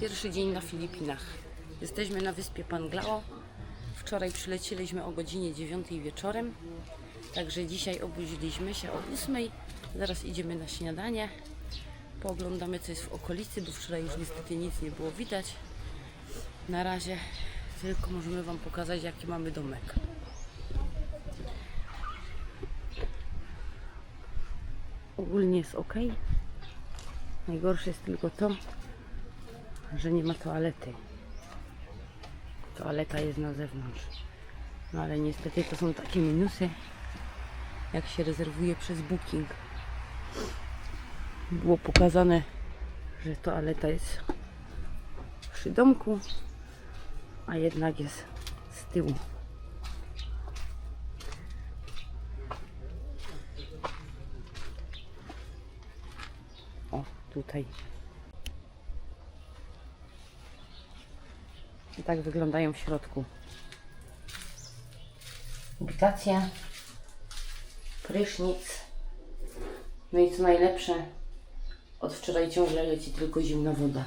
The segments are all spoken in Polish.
Pierwszy dzień na Filipinach. Jesteśmy na wyspie Panglao. Wczoraj przylecieliśmy o godzinie 9 wieczorem. Także dzisiaj obudziliśmy się o 8. Zaraz idziemy na śniadanie. Pooglądamy co jest w okolicy, bo wczoraj już niestety nic nie było widać. Na razie tylko możemy Wam pokazać jaki mamy domek. Ogólnie jest ok. Najgorsze jest tylko to, że nie ma toalety. Toaleta jest na zewnątrz. No ale niestety to są takie minusy, jak się rezerwuje przez booking. Było pokazane, że toaleta jest przy domku, a jednak jest z tyłu. O, tutaj. I tak wyglądają w środku. Ubikacja, prysznic. No i co najlepsze, od wczoraj ciągle leci tylko zimna woda.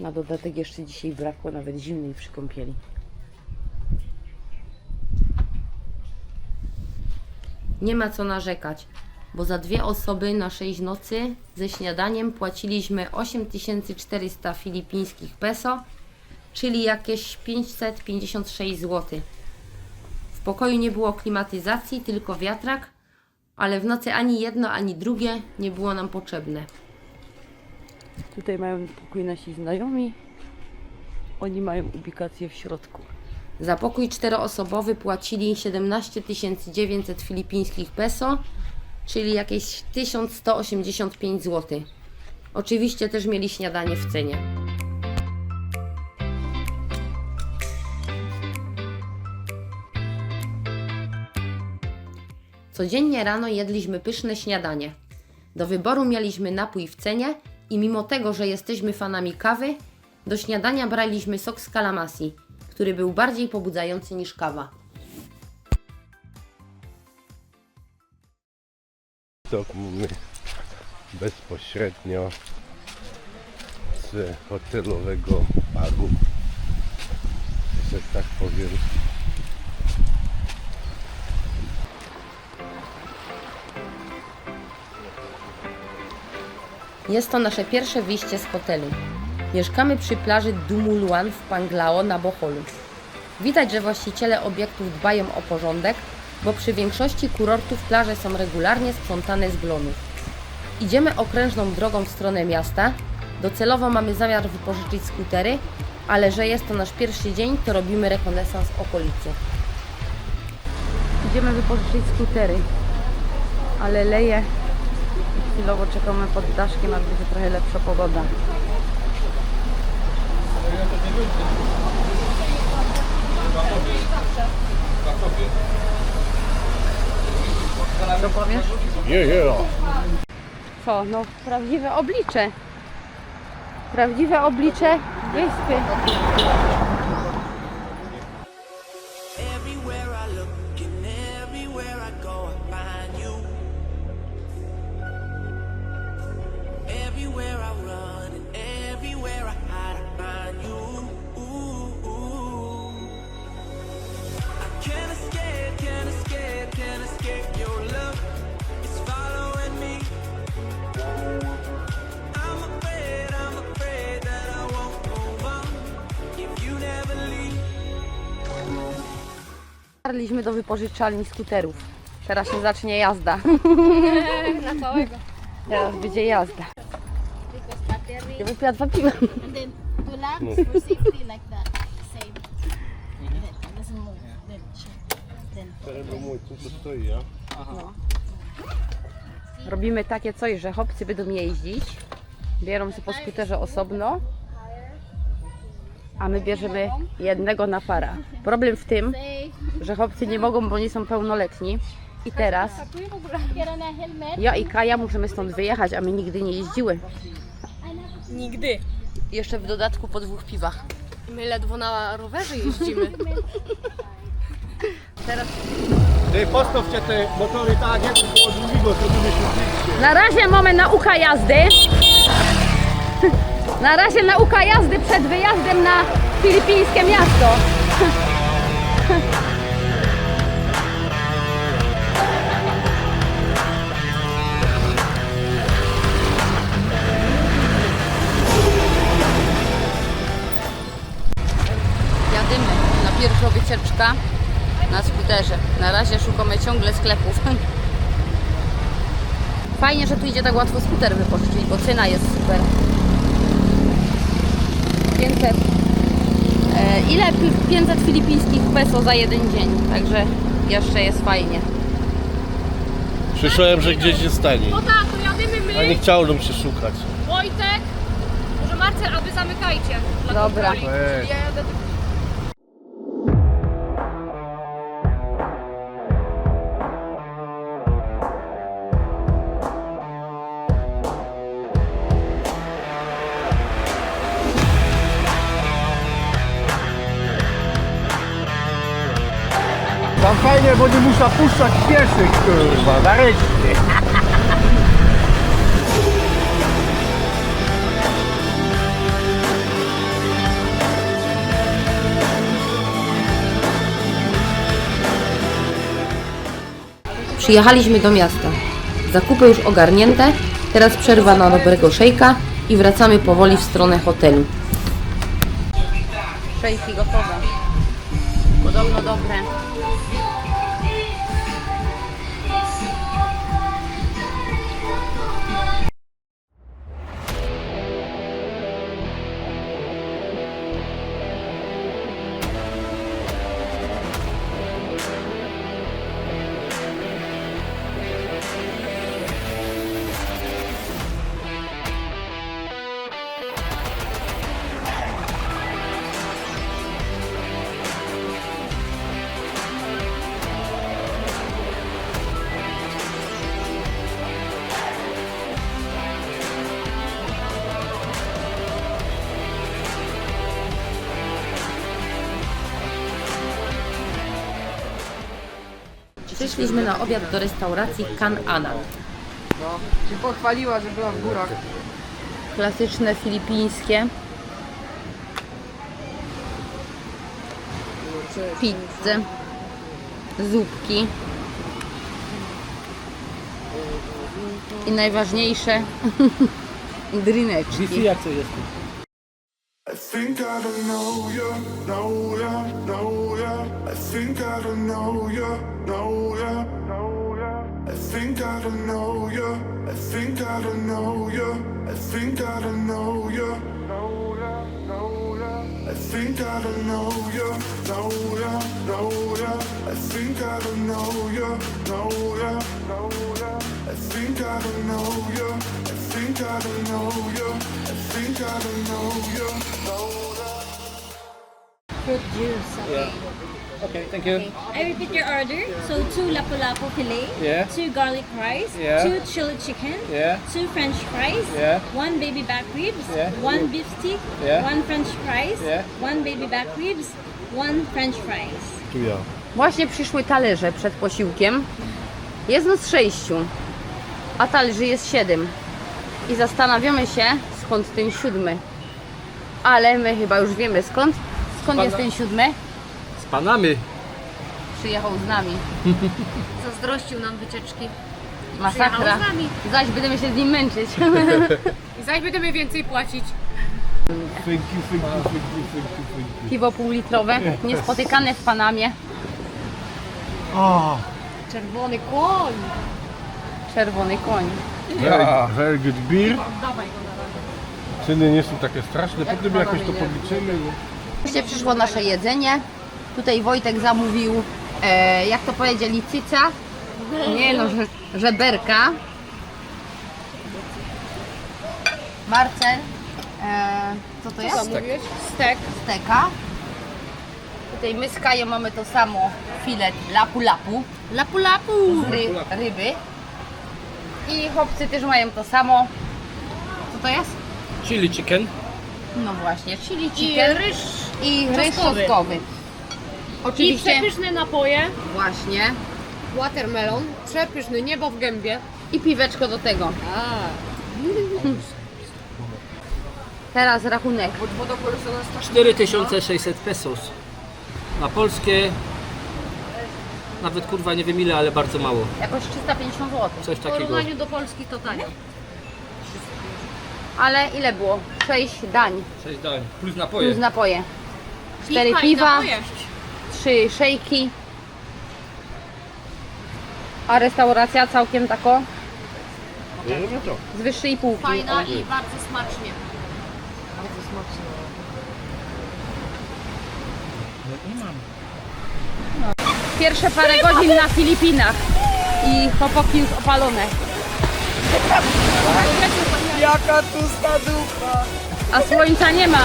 Na dodatek jeszcze dzisiaj brakło nawet zimnej przy kąpieli. Nie ma co narzekać, bo za dwie osoby na 6 nocy ze śniadaniem płaciliśmy 8400 filipińskich peso, czyli jakieś 556 zł. W pokoju nie było klimatyzacji, tylko wiatrak, ale w nocy ani jedno, ani drugie nie było nam potrzebne. Tutaj mają pokój nasi znajomi. Oni mają ubikację w środku. Za pokój czteroosobowy płacili 17 900 filipińskich peso, czyli jakieś 1185 zł. Oczywiście też mieli śniadanie w cenie. Codziennie rano jedliśmy pyszne śniadanie. Do wyboru mieliśmy napój w cenie i mimo tego, że jesteśmy fanami kawy, do śniadania braliśmy sok z kalamasi, który był bardziej pobudzający niż kawa. Widok mamy bezpośrednio z hotelowego baru, że tak powiem. Jest to nasze pierwsze wyjście z hotelu. Mieszkamy przy plaży Dumuluan w Panglao na Boholu. Widać, że właściciele obiektów dbają o porządek, bo przy większości kurortów plaże są regularnie sprzątane z glonów. Idziemy okrężną drogą w stronę miasta. Docelowo mamy zamiar wypożyczyć skutery, ale że jest to nasz pierwszy dzień, to robimy rekonesans okolicy. Idziemy wypożyczyć skutery, ale leje Chwilowo czekamy pod daszkiem, aż będzie trochę lepsza pogoda. Co powiesz? Nie, nie, Co? No prawdziwe oblicze. Prawdziwe oblicze wyspy. Dotarliśmy do wypożyczalni skuterów. Teraz się zacznie jazda. Na całego. Teraz będzie jazda. Ja wypiła dwa piwa. Robimy takie coś, że chłopcy będą jeździć, biorą sobie po skuterze osobno, a my bierzemy jednego na para. Problem w tym, że chłopcy nie mogą, bo nie są pełnoletni. I teraz ja i Kaja możemy stąd wyjechać, a my nigdy nie jeździły. Nigdy. Jeszcze w dodatku po dwóch piwach. My ledwo na rowerze jeździmy. Teraz Ty postawcie te motory tak, jak było długo, to by się zdjęcie. na razie mamy nauka jazdy. Na razie nauka jazdy przed wyjazdem na filipińskie miasto. Jadymy na pierwszą wycieczkę na skuterze. Na razie szukamy ciągle sklepów. Fajnie, że tu idzie tak łatwo skuter wypożyczyć, bo cena jest super. 500. E, ile? Pi- 500 filipińskich peso za jeden dzień, także jeszcze jest fajnie. Słyszałem, że gdzieś jest taniej. No tak, to jadymy A my, nie chciałbym się szukać. Wojtek, może Marcel, a wy zamykajcie. Dla Dobra. kontroli. Ja jadę Tam fajnie, bo nie muszę puszczać pieszych, kurwa, nareszcie. Przyjechaliśmy do miasta. Zakupy już ogarnięte, teraz przerwa na dobrego szejka i wracamy powoli w stronę hotelu. Szejki gotowe. Podobno dobre. Przyszliśmy na obiad do restauracji Kan Ana. się pochwaliła, że była w górach. Klasyczne filipińskie. Pizze. Zupki. I najważniejsze drineczki. I think I don't know ya, know ya, know ya. I think I don't know ya, know ya, know ya. I think I don't know ya, I think I don't know ya. I think I don't know ya, know ya, know ya. I think I don't know ya, know ya, know ya. I think I don't know ya, know ya, know ya. I think I don't know ya, I think I don't know ya. Think I don't know ya. Fruit juice. Okay. Okay, thank you. I repeat your order. So two lapu-lapu fillet, Yeah. two garlic rice, Yeah. two chili chicken, Yeah. two French fries, Yeah. one baby back ribs, Yeah. one beef stick, Yeah. one French fries, Yeah. one baby back ribs, one French fries. Tu ja. Właśnie przyszły talerze przed posiłkiem. Jest nas sześciu, a talerzy jest siedem. I zastanawiamy się, skąd ten siódmy. Ale my chyba już wiemy skąd. Skąd jest ten siódmy? Z panami. Przyjechał z nami. Zazdrościł nam wycieczki. Masakra. Przyjechał z nami. Zaś będziemy się z nim męczyć. I zaś będziemy więcej płacić. Thank you, thank you, thank you, thank you, thank you. Piwo półlitrowe, niespotykane w Panamie. O, Czerwony koń. Czerwony koń. very, very good beer. Ceny nie są takie straszne, potem jakoś to policzymy. Wreszcie przyszło nasze jedzenie. Tutaj Wojtek zamówił, e, jak to powiedzieli, cyca. Nie no, że, żeberka. Marcel, e, co to jest? Stek. Steka. Tutaj my z Kają mamy to samo, filet lapu-lapu. Lapu-lapu. z ry, ryby. I chłopcy też mają to samo. Co to jest? Chili chicken. No właśnie, chili I chicken ryż. i ryż czosnkowy. czosnkowy. I Oczywiście, przepyszne napoje. właśnie. Watermelon. Przepyszny, niebo w gębie. I piweczko do tego. Teraz rachunek. 4600 pesos. Na polskie nawet kurwa nie wiem ile, ale bardzo mało. Jakoś 350 zł. Coś W takiego. porównaniu do Polski to tanio. Ale ile było? 6 dań 6 dań. Plus napoje. plus napoje. 4 Piwka i piwa, napoje. 3 szejki. A restauracja całkiem tako No to. z wyższej półki. Fajna i bardzo smacznie. Pierwsze parę godzin na Filipinach i chłopaki już opalone. Jaka tłusta dupa! A słońca nie ma.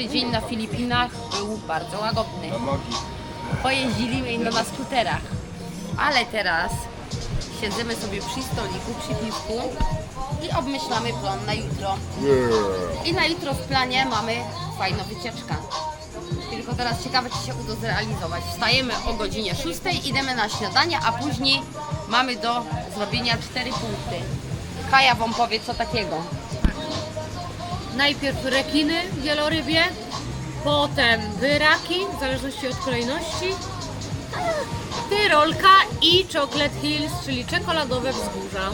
Pierwszy dzień na Filipinach był bardzo łagodny. Pojeździliśmy no na skuterach. Ale teraz siedzimy sobie przy stoliku, przy piwku i obmyślamy plan na jutro. I na jutro w planie mamy fajną wycieczkę. Tylko teraz ciekawe, czy się uda zrealizować. Wstajemy o godzinie 6, idziemy na śniadanie, a później mamy do zrobienia 4 punkty. Kaja Wam powie co takiego. Najpierw rekiny wielorybie, potem wyraki, w zależności od kolejności, tyrolka i Chocolate Hills, czyli czekoladowe wzgórza.